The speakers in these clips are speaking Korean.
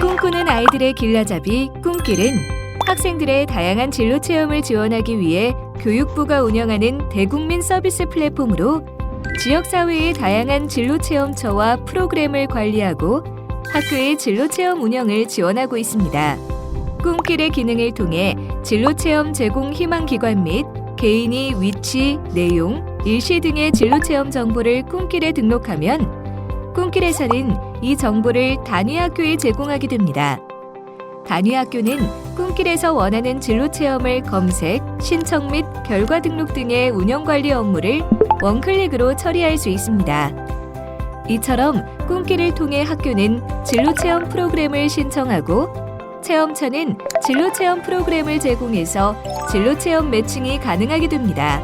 꿈꾸는 아이들의 길라잡이 꿈길은 학생들의 다양한 진로 체험을 지원하기 위해 교육부가 운영하는 대국민 서비스 플랫폼으로 지역 사회의 다양한 진로 체험처와 프로그램을 관리하고 학교의 진로 체험 운영을 지원하고 있습니다. 꿈길의 기능을 통해 진로 체험 제공 희망 기관 및 개인이 위치, 내용, 일시 등의 진로 체험 정보를 꿈길에 등록하면 꿈길에서는 이 정보를 단위 학교에 제공하게 됩니다. 단위 학교는 꿈길에서 원하는 진로 체험을 검색, 신청 및 결과 등록 등의 운영 관리 업무를 원클릭으로 처리할 수 있습니다. 이처럼 꿈길을 통해 학교는 진로 체험 프로그램을 신청하고 체험처는 진로 체험 프로그램을 제공해서 진로 체험 매칭이 가능하게 됩니다.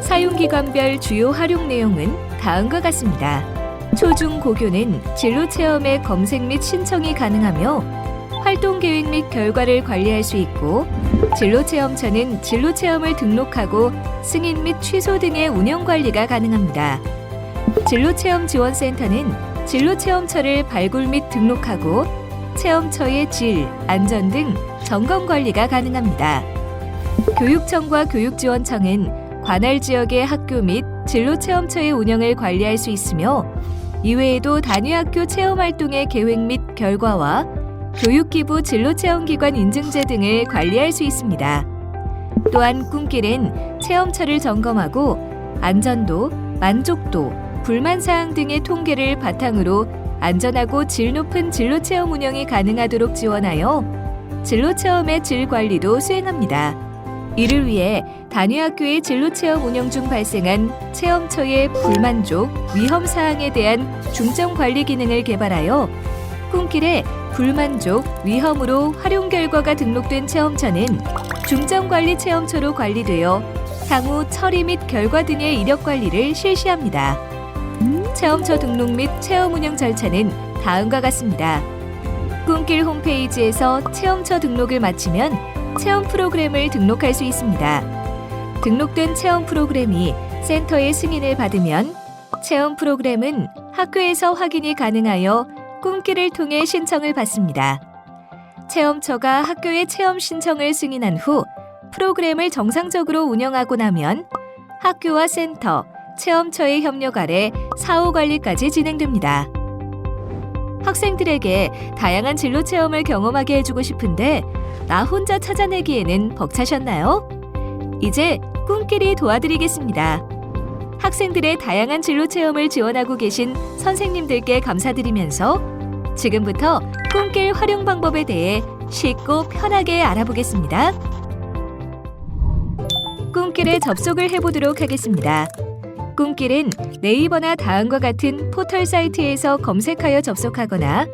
사용 기관별 주요 활용 내용은 다음과 같습니다. 초중 고교는 진로 체험의 검색 및 신청이 가능하며 활동 계획 및 결과를 관리할 수 있고 진로 체험처는 진로 체험을 등록하고 승인 및 취소 등의 운영 관리가 가능합니다. 진로 체험 지원센터는 진로 체험처를 발굴 및 등록하고 체험처의 질, 안전 등 점검 관리가 가능합니다. 교육청과 교육지원청은 관할 지역의 학교 및 진로 체험처의 운영을 관리할 수 있으며 이외에도 단위 학교 체험 활동의 계획 및 결과와 교육기부 진로체험기관 인증제 등을 관리할 수 있습니다. 또한 꿈길은 체험처를 점검하고 안전도, 만족도, 불만사항 등의 통계를 바탕으로 안전하고 질 높은 진로체험 운영이 가능하도록 지원하여 진로체험의 질 관리도 수행합니다. 이를 위해 단위 학교의 진로체험 운영 중 발생한 체험처의 불만족, 위험 사항에 대한 중점 관리 기능을 개발하여 꿈길에 불만족, 위험으로 활용 결과가 등록된 체험처는 중점관리 체험처로 관리되어 향후 처리 및 결과 등의 이력 관리를 실시합니다. 체험처 등록 및 체험 운영 절차는 다음과 같습니다. 꿈길 홈페이지에서 체험처 등록을 마치면 체험 프로그램을 등록할 수 있습니다. 등록된 체험 프로그램이 센터의 승인을 받으면 체험 프로그램은 학교에서 확인이 가능하여 꿈길을 통해 신청을 받습니다. 체험처가 학교의 체험 신청을 승인한 후 프로그램을 정상적으로 운영하고 나면 학교와 센터, 체험처의 협력 아래 사후 관리까지 진행됩니다. 학생들에게 다양한 진로 체험을 경험하게 해주고 싶은데 나 혼자 찾아내기에는 벅차셨나요? 이제 꿈길이 도와드리겠습니다. 학생들의 다양한 진로 체험을 지원하고 계신 선생님들께 감사드리면서 지금부터 꿈길 활용 방법에 대해 쉽고 편하게 알아보겠습니다. 꿈길에 접속을 해보도록 하겠습니다. 꿈길은 네이버나 다음과 같은 포털 사이트에서 검색하여 접속하거나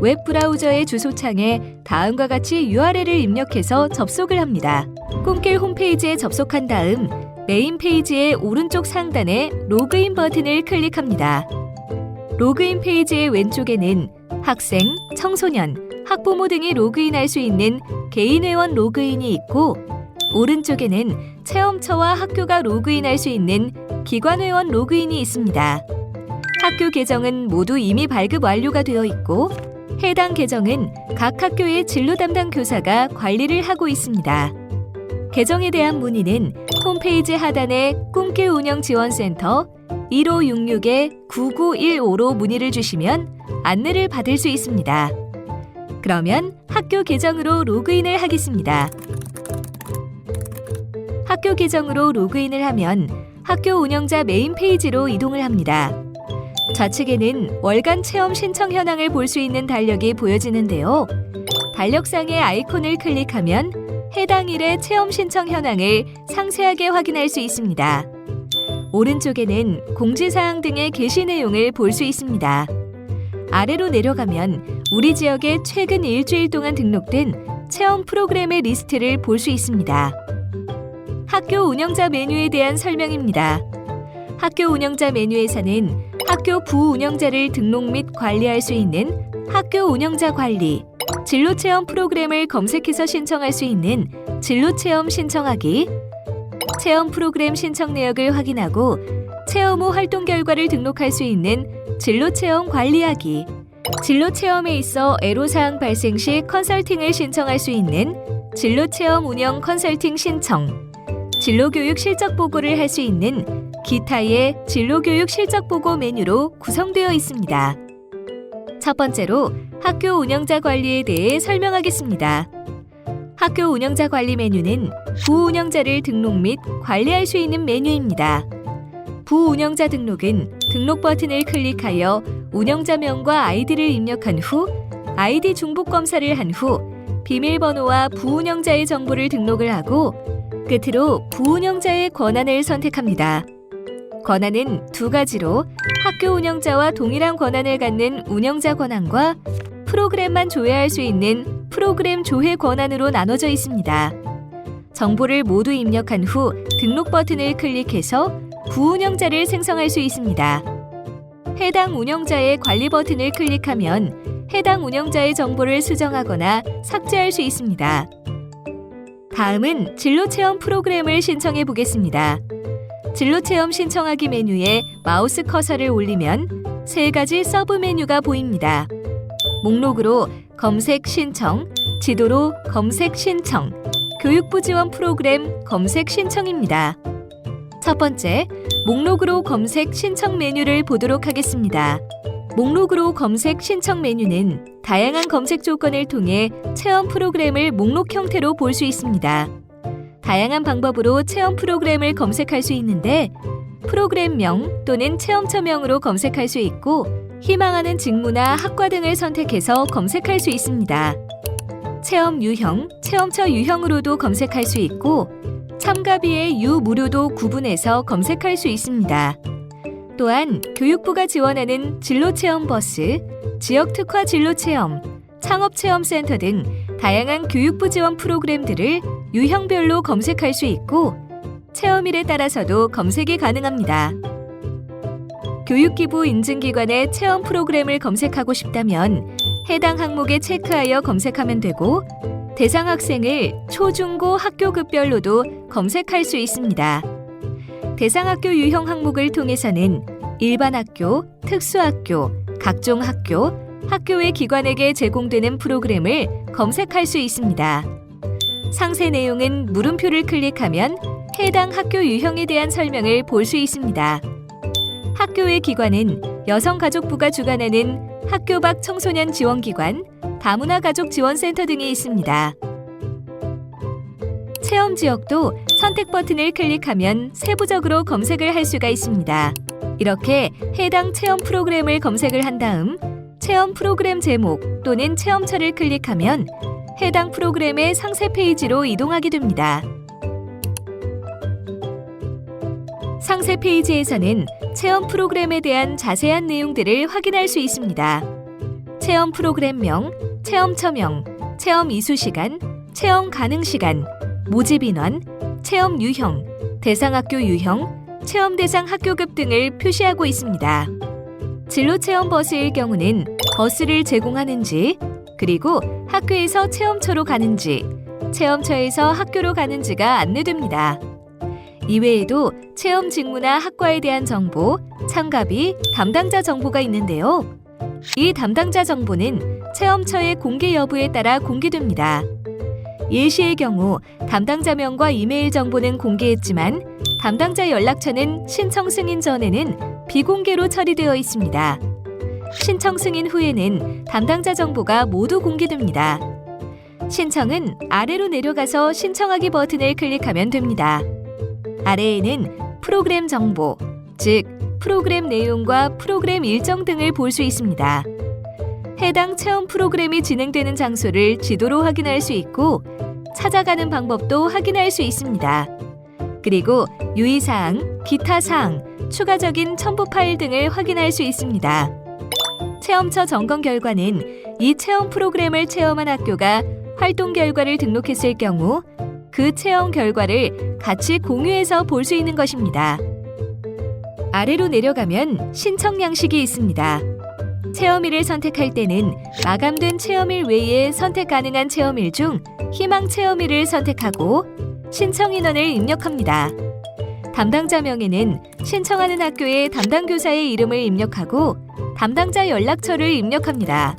웹 브라우저의 주소창에 다음과 같이 URL을 입력해서 접속을 합니다. 꿈길 홈페이지에 접속한 다음 메인 페이지의 오른쪽 상단에 로그인 버튼을 클릭합니다. 로그인 페이지의 왼쪽에는 학생, 청소년, 학부모 등이 로그인할 수 있는 개인 회원 로그인이 있고 오른쪽에는 체험처와 학교가 로그인할 수 있는 기관 회원 로그인이 있습니다. 학교 계정은 모두 이미 발급 완료가 되어 있고 해당 계정은 각 학교의 진로 담당 교사가 관리를 하고 있습니다. 계정에 대한 문의는 홈페이지 하단의 꿈길 운영 지원센터 1566-9915로 문의를 주시면 안내를 받을 수 있습니다. 그러면 학교 계정으로 로그인을 하겠습니다. 학교 계정으로 로그인을 하면 학교 운영자 메인 페이지로 이동을 합니다. 좌측에는 월간 체험 신청 현황을 볼 수 있는 달력이 보여지는데요. 달력상의 아이콘을 클릭하면 해당 일의 체험 신청 현황을 상세하게 확인할 수 있습니다. 오른쪽에는 공지사항 등의 게시 내용을 볼 수 있습니다. 아래로 내려가면 우리 지역에 최근 일주일 동안 등록된 체험 프로그램의 리스트를 볼 수 있습니다. 학교 운영자 메뉴에 대한 설명입니다. 학교 운영자 메뉴에서는 학교 부운영자를 등록 및 관리할 수 있는 학교 운영자 관리, 진로 체험 프로그램을 검색해서 신청할 수 있는 진로 체험 신청하기, 체험 프로그램 신청 내역을 확인하고 체험 후 활동 결과를 등록할 수 있는 진로 체험 관리하기. 진로 체험에 있어 애로사항 발생 시 컨설팅을 신청할 수 있는 진로 체험 운영 컨설팅 신청. 진로 교육 실적 보고를 할 수 있는 기타의 진로 교육 실적 보고 메뉴로 구성되어 있습니다. 첫 번째로 학교 운영자 관리에 대해 설명하겠습니다. 학교 운영자 관리 메뉴는 부운영자를 등록 및 관리할 수 있는 메뉴입니다. 부운영자 등록은 등록 버튼을 클릭하여 운영자명과 아이디를 입력한 후 아이디 중복 검사를 한 후 비밀번호와 부운영자의 정보를 등록을 하고 끝으로 부운영자의 권한을 선택합니다. 권한은 두 가지로 학교 운영자와 동일한 권한을 갖는 운영자 권한과 프로그램만 조회할 수 있는 프로그램 조회 권한으로 나눠져 있습니다. 정보를 모두 입력한 후 등록 버튼을 클릭해서 부운영자를 생성할 수 있습니다. 해당 운영자의 관리 버튼을 클릭하면 해당 운영자의 정보를 수정하거나 삭제할 수 있습니다. 다음은 진로 체험 프로그램을 신청해 보겠습니다. 진로 체험 신청하기 메뉴에 마우스 커서를 올리면 세 가지 서브 메뉴가 보입니다. 목록으로 검색 신청, 지도로 검색 신청, 교육부 지원 프로그램 검색 신청입니다. 첫 번째, 목록으로 검색 신청 메뉴를 보도록 하겠습니다. 목록으로 검색 신청 메뉴는 다양한 검색 조건을 통해 체험 프로그램을 목록 형태로 볼 수 있습니다. 다양한 방법으로 체험 프로그램을 검색할 수 있는데 프로그램명 또는 체험처명으로 검색할 수 있고 희망하는 직무나 학과 등을 선택해서 검색할 수 있습니다. 체험 유형, 체험처 유형으로도 검색할 수 있고 참가비의 유 무료도 구분해서 검색할 수 있습니다. 또한 교육부가 지원하는 진로체험 버스, 지역 특화 진로체험, 창업체험센터 등 다양한 교육부 지원 프로그램들을 유형별로 검색할 수 있고 체험일에 따라서도 검색이 가능합니다. 교육기부 인증기관의 체험 프로그램을 검색하고 싶다면 해당 항목에 체크하여 검색하면 되고 대상 학생을 초 중 고 학교급별로도 검색할 수 있습니다. 대상 학교 유형 항목을 통해서는 일반 학교, 특수학교, 각종 학교, 학교의 기관에게 제공되는 프로그램을 검색할 수 있습니다. 상세 내용은 물음표를 클릭하면 해당 학교 유형에 대한 설명을 볼 수 있습니다. 학교의 기관은 여성가족부가 주관하는 학교 밖 청소년 지원기관, 다문화 가족 지원센터 등이 있습니다. 체험 지역도 선택 버튼을 클릭하면 세부적으로 검색을 할 수가 있습니다. 이렇게 해당 체험 프로그램을 검색을 한 다음 체험 프로그램 제목 또는 체험처를 클릭하면 해당 프로그램의 상세 페이지로 이동하게 됩니다. 상세 페이지에서는 체험 프로그램에 대한 자세한 내용들을 확인할 수 있습니다. 체험 프로그램명, 체험처명, 체험 이수 시간, 체험 가능 시간, 모집 인원, 체험 유형, 대상 학교 유형, 체험 대상 학교급 등을 표시하고 있습니다. 진로 체험 버스일 경우는 버스를 제공하는지, 그리고 학교에서 체험처로 가는지, 체험처에서 학교로 가는지가 안내됩니다. 이외에도 체험 직무나 학과에 대한 정보, 참가비, 담당자 정보가 있는데요. 이 담당자 정보는 체험처의 공개 여부에 따라 공개됩니다. 예시의 경우 담당자명과 이메일 정보는 공개했지만 담당자 연락처는 신청 승인 전에는 비공개로 처리되어 있습니다. 신청 승인 후에는 담당자 정보가 모두 공개됩니다. 신청은 아래로 내려가서 신청하기 버튼을 클릭하면 됩니다. 아래에는 프로그램 정보, 즉 프로그램 내용과 프로그램 일정 등을 볼 수 있습니다. 해당 체험 프로그램이 진행되는 장소를 지도로 확인할 수 있고 찾아가는 방법도 확인할 수 있습니다. 그리고 유의사항, 기타 사항, 추가적인 첨부 파일 등을 확인할 수 있습니다. 체험처 점검 결과는 이 체험 프로그램을 체험한 학교가 활동 결과를 등록했을 경우 그 체험 결과를 같이 공유해서 볼 수 있는 것입니다. 아래로 내려가면 신청 양식이 있습니다. 체험일을 선택할 때는 마감된 체험일 외에 선택 가능한 체험일 중 희망 체험일을 선택하고 신청 인원을 입력합니다. 담당자 명에는 신청하는 학교의 담당 교사의 이름을 입력하고 담당자 연락처를 입력합니다.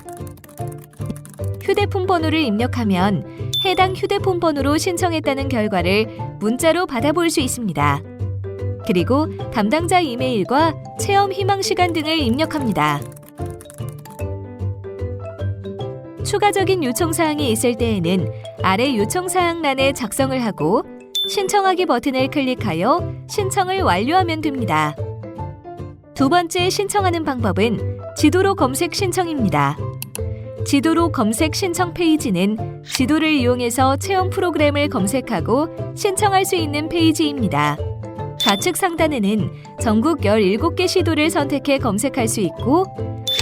휴대폰 번호를 입력하면 해당 휴대폰 번호로 신청했다는 결과를 문자로 받아볼 수 있습니다. 그리고 담당자 이메일과 체험 희망 시간 등을 입력합니다. 추가적인 요청 사항이 있을 때에는 아래 요청 사항란에 작성을 하고 신청하기 버튼을 클릭하여 신청을 완료하면 됩니다. 두 번째 신청하는 방법은 지도로 검색 신청입니다. 지도로 검색 신청 페이지는 지도를 이용해서 체험 프로그램을 검색하고 신청할 수 있는 페이지입니다. 좌측 상단에는 전국 17개 시도를 선택해 검색할 수 있고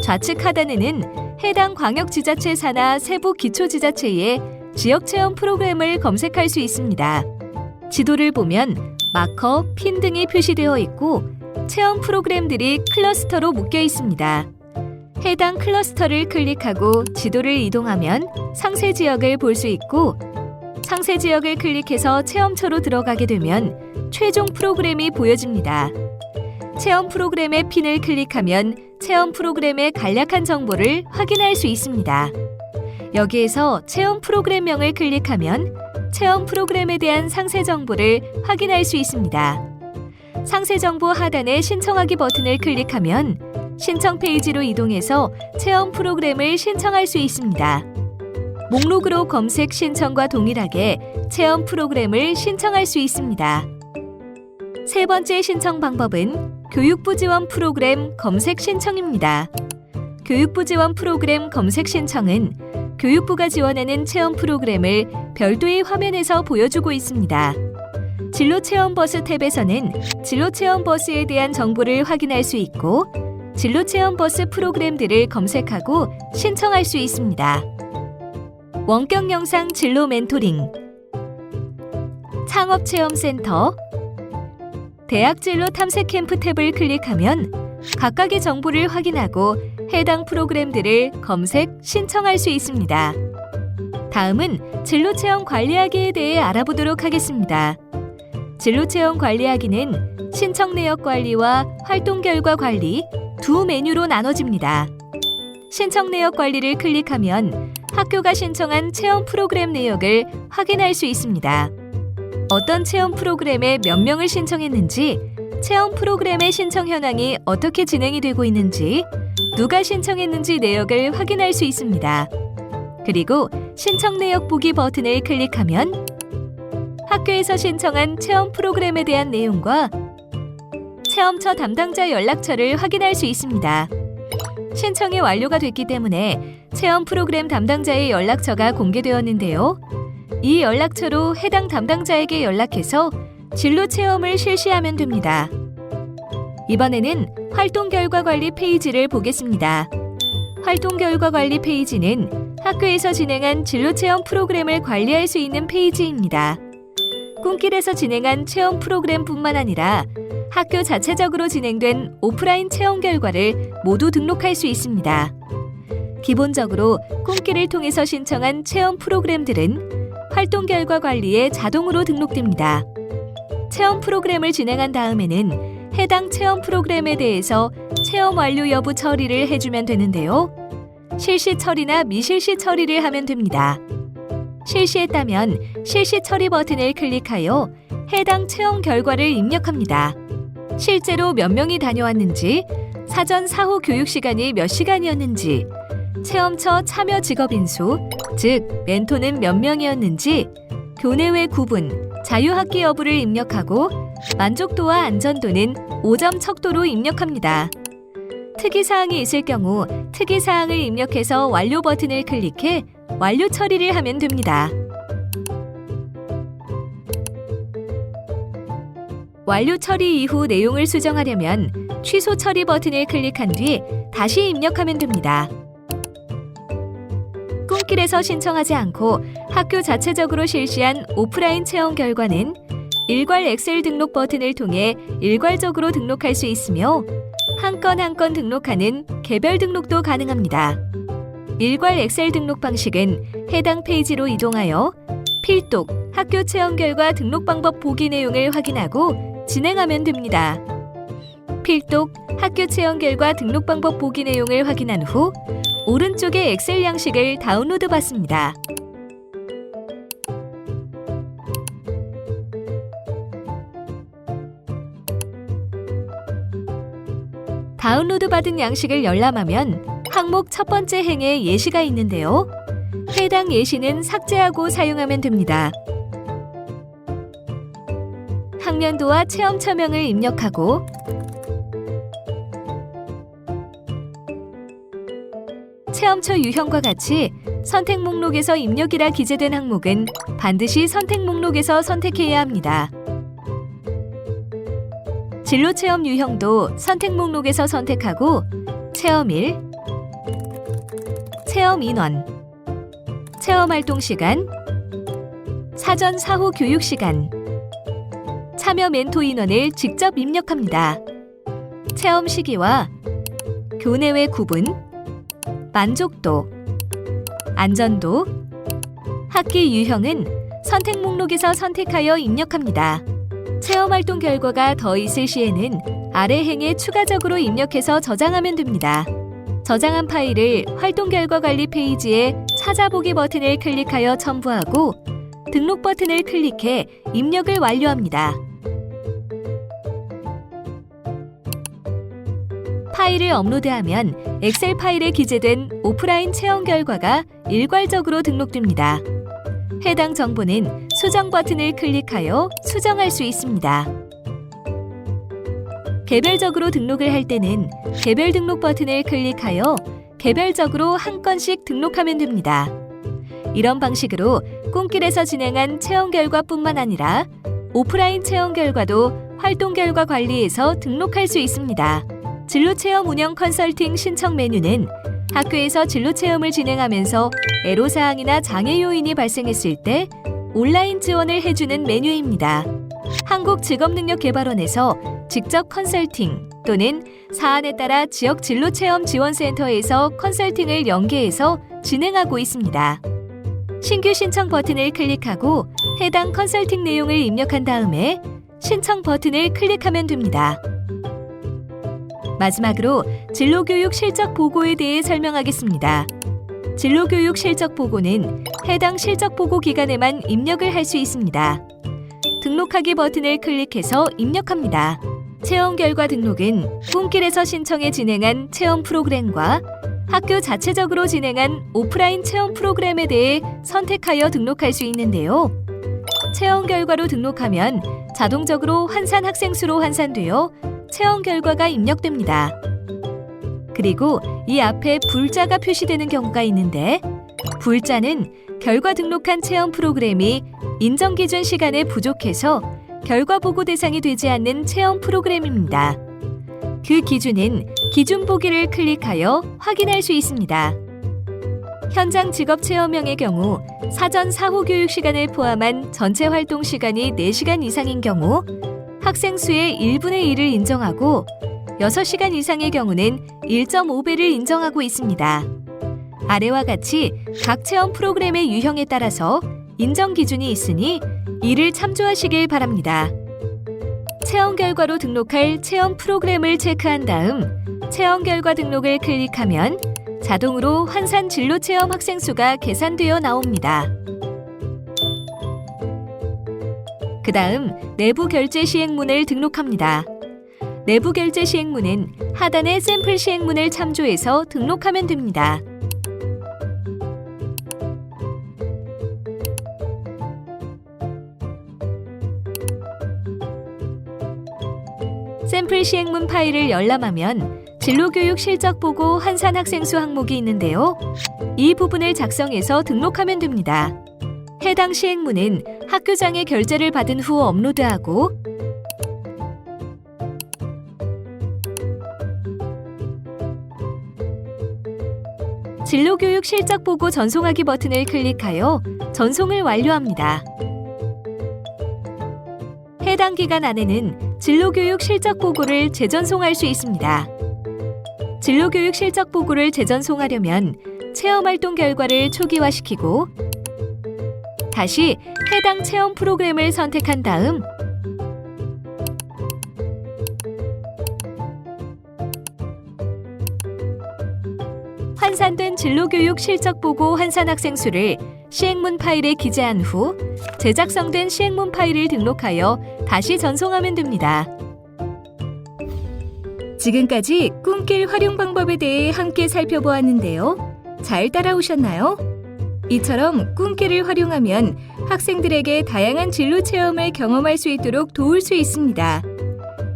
좌측 하단에는 해당 광역지자체 산하 세부 기초지자체의 지역 체험 프로그램을 검색할 수 있습니다. 지도를 보면 마커, 핀 등이 표시되어 있고 체험 프로그램들이 클러스터로 묶여 있습니다. 해당 클러스터를 클릭하고 지도를 이동하면 상세 지역을 볼 수 있고 상세 지역을 클릭해서 체험처로 들어가게 되면 최종 프로그램이 보여집니다. 체험 프로그램의 핀을 클릭하면 체험 프로그램의 간략한 정보를 확인할 수 있습니다. 여기에서 체험 프로그램명을 클릭하면 체험 프로그램에 대한 상세 정보를 확인할 수 있습니다. 상세 정보 하단의 신청하기 버튼을 클릭하면 신청 페이지로 이동해서 체험 프로그램을 신청할 수 있습니다. 목록으로 검색 신청과 동일하게 체험 프로그램을 신청할 수 있습니다. 세 번째 신청 방법은 교육부 지원 프로그램 검색 신청입니다. 교육부 지원 프로그램 검색 신청은 교육부가 지원하는 체험 프로그램을 별도의 화면에서 보여주고 있습니다. 진로 체험 버스 탭에서는 진로 체험 버스에 대한 정보를 확인할 수 있고 진로 체험 버스 프로그램들을 검색하고 신청할 수 있습니다. 원격 영상 진로 멘토링 창업 체험 센터 대학 진로 탐색 캠프 탭을 클릭하면 각각의 정보를 확인하고 해당 프로그램들을 검색, 신청할 수 있습니다. 다음은 진로 체험 관리하기에 대해 알아보도록 하겠습니다. 진로 체험 관리하기는 신청 내역 관리와 활동 결과 관리 두 메뉴로 나눠집니다. 신청 내역 관리를 클릭하면 학교가 신청한 체험 프로그램 내역을 확인할 수 있습니다. 어떤 체험 프로그램에 몇 명을 신청했는지, 체험 프로그램의 신청 현황이 어떻게 진행이 되고 있는지, 누가 신청했는지 내역을 확인할 수 있습니다. 그리고 신청 내역 보기 버튼을 클릭하면 학교에서 신청한 체험 프로그램에 대한 내용과 체험처 담당자 연락처를 확인할 수 있습니다. 신청이 완료가 됐기 때문에 체험 프로그램 담당자의 연락처가 공개되었는데요. 이 연락처로 해당 담당자에게 연락해서 진로 체험을 실시하면 됩니다. 이번에는 활동 결과 관리 페이지를 보겠습니다. 활동 결과 관리 페이지는 학교에서 진행한 진로 체험 프로그램을 관리할 수 있는 페이지입니다. 꿈길에서 진행한 체험 프로그램뿐만 아니라 학교 자체적으로 진행된 오프라인 체험 결과를 모두 등록할 수 있습니다. 기본적으로 꿈길을 통해서 신청한 체험 프로그램들은 활동 결과 관리에 자동으로 등록됩니다. 체험 프로그램을 진행한 다음에는 해당 체험 프로그램에 대해서 체험 완료 여부 처리를 해주면 되는데요. 실시 처리나 미실시 처리를 하면 됩니다. 실시했다면 실시 처리 버튼을 클릭하여 해당 체험 결과를 입력합니다. 실제로 몇 명이 다녀왔는지, 사전 사후 교육 시간이 몇 시간이었는지, 체험처 참여 직업 인 수, 즉 멘토는 몇 명이었는지, 교내외 구분, 자유학기 여부를 입력하고 만족도와 안전도는 5점 척도로 입력합니다. 특이사항이 있을 경우 특이사항을 입력해서 완료 버튼을 클릭해 완료 처리를 하면 됩니다. 완료 처리 이후 내용을 수정하려면 취소 처리 버튼을 클릭한 뒤 다시 입력하면 됩니다. 꿈길에서 신청하지 않고 학교 자체적으로 실시한 오프라인 체험 결과는 일괄 엑셀 등록 버튼을 통해 일괄적으로 등록할 수 있으며 한 건 한 건 등록하는 개별 등록도 가능합니다. 일괄 엑셀 등록 방식은 해당 페이지로 이동하여 필독, 학교 체험 결과 등록 방법 보기 내용을 확인하고 진행하면 됩니다. 필독 학교 체험 결과 등록 방법 보기 내용을 확인한 후 오른쪽의 엑셀 양식을 다운로드 받습니다. 다운로드 받은 양식을 열람하면 항목 첫 번째 행에 예시가 있는데요. 해당 예시는 삭제하고 사용하면 됩니다. 학년도와 체험 처명을 입력하고 체험처 유형과 같이 선택 목록에서 입력이라 기재된 항목은 반드시 선택 목록에서 선택해야 합니다. 진로 체험 유형도 선택 목록에서 선택하고 체험일, 체험 인원, 체험 활동 시간, 사전 사후 교육 시간, 참여 멘토 인원을 직접 입력합니다. 체험 시기와 교내외 구분, 만족도, 안전도, 학기 유형은 선택 목록에서 선택하여 입력합니다. 체험 활동 결과가 더 있을 시에는 아래 행에 추가적으로 입력해서 저장하면 됩니다. 저장한 파일을 활동 결과 관리 페이지에 찾아보기 버튼을 클릭하여 첨부하고 등록 버튼을 클릭해 입력을 완료합니다. 파일을 업로드하면 엑셀 파일에 기재된 오프라인 체험 결과가 일괄적으로 등록됩니다. 해당 정보는 수정 버튼을 클릭하여 수정할 수 있습니다. 개별적으로 등록을 할 때는 개별 등록 버튼을 클릭하여 개별적으로 한 건씩 등록하면 됩니다. 이런 방식으로 꿈길에서 진행한 체험 결과뿐만 아니라 오프라인 체험 결과도 활동 결과 관리에서 등록할 수 있습니다. 진로 체험 운영 컨설팅 신청 메뉴는 학교에서 진로 체험을 진행하면서 애로사항이나 장애 요인이 발생했을 때 온라인 지원을 해주는 메뉴입니다. 한국직업능력개발원에서 직접 컨설팅 또는 사안에 따라 지역 진로 체험 지원센터에서 컨설팅을 연계해서 진행하고 있습니다. 신규 신청 버튼을 클릭하고 해당 컨설팅 내용을 입력한 다음에 신청 버튼을 클릭하면 됩니다. 마지막으로 진로교육 실적 보고에 대해 설명하겠습니다. 진로교육 실적 보고는 해당 실적 보고 기간에만 입력을 할 수 있습니다. 등록하기 버튼을 클릭해서 입력합니다. 체험 결과 등록은 꿈길에서 신청해 진행한 체험 프로그램과 학교 자체적으로 진행한 오프라인 체험 프로그램에 대해 선택하여 등록할 수 있는데요. 체험 결과로 등록하면 자동적으로 환산 학생 수로 환산되어 체험 결과가 입력됩니다. 그리고 이 앞에 불자가 표시되는 경우가 있는데 불자는 결과 등록한 체험 프로그램이 인정 기준 시간에 부족해서 결과 보고 대상이 되지 않는 체험 프로그램입니다. 그 기준은 기준 보기를 클릭하여 확인할 수 있습니다. 현장 직업 체험형의 경우 사전 사후 교육 시간을 포함한 전체 활동 시간이 4시간 이상인 경우 학생 수의 1분의 1을 인정하고 6시간 이상의 경우는 1.5배를 인정하고 있습니다. 아래와 같이 각 체험 프로그램의 유형에 따라서 인정 기준이 있으니 이를 참조하시길 바랍니다. 체험 결과로 등록할 체험 프로그램을 체크한 다음 체험 결과 등록을 클릭하면 자동으로 환산 진로 체험 학생 수가 계산되어 나옵니다. 그 다음 내부 결제 시행문을 등록합니다. 내부 결제 시행문은 하단의 샘플 시행문을 참조해서 등록하면 됩니다. 샘플 시행문 파일을 열람하면 진로교육 실적 보고 환산 학생 수 항목이 있는데요. 이 부분을 작성해서 등록하면 됩니다. 해당 시행문은 학교장의 결제를 받은 후 업로드하고 진로교육 실적 보고 전송하기 버튼을 클릭하여 전송을 완료합니다. 해당 기간 안에는 진로교육 실적 보고를 재전송할 수 있습니다. 진로교육 실적 보고를 재전송하려면 체험활동 결과를 초기화시키고 다시 해당 체험 프로그램을 선택한 다음 환산된 진로교육 실적 보고 환산 학생 수를 시행문 파일에 기재한 후 제작성된 시행문 파일을 등록하여 다시 전송하면 됩니다. 지금까지 꿈길 활용 방법에 대해 함께 살펴보았는데요. 잘 따라오셨나요? 이처럼 꿈길을 활용하면 학생들에게 다양한 진로 체험을 경험할 수 있도록 도울 수 있습니다.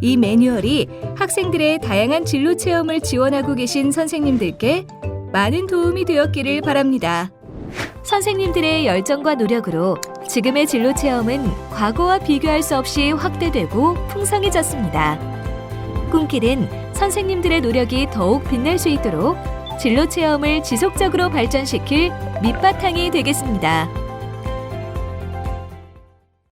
이 매뉴얼이 학생들의 다양한 진로 체험을 지원하고 계신 선생님들께 많은 도움이 되었기를 바랍니다. 선생님들의 열정과 노력으로 지금의 진로 체험은 과거와 비교할 수 없이 확대되고 풍성해졌습니다. 꿈길은 선생님들의 노력이 더욱 빛날 수 있도록 진로 체험을 지속적으로 발전시킬 밑바탕이 되겠습니다.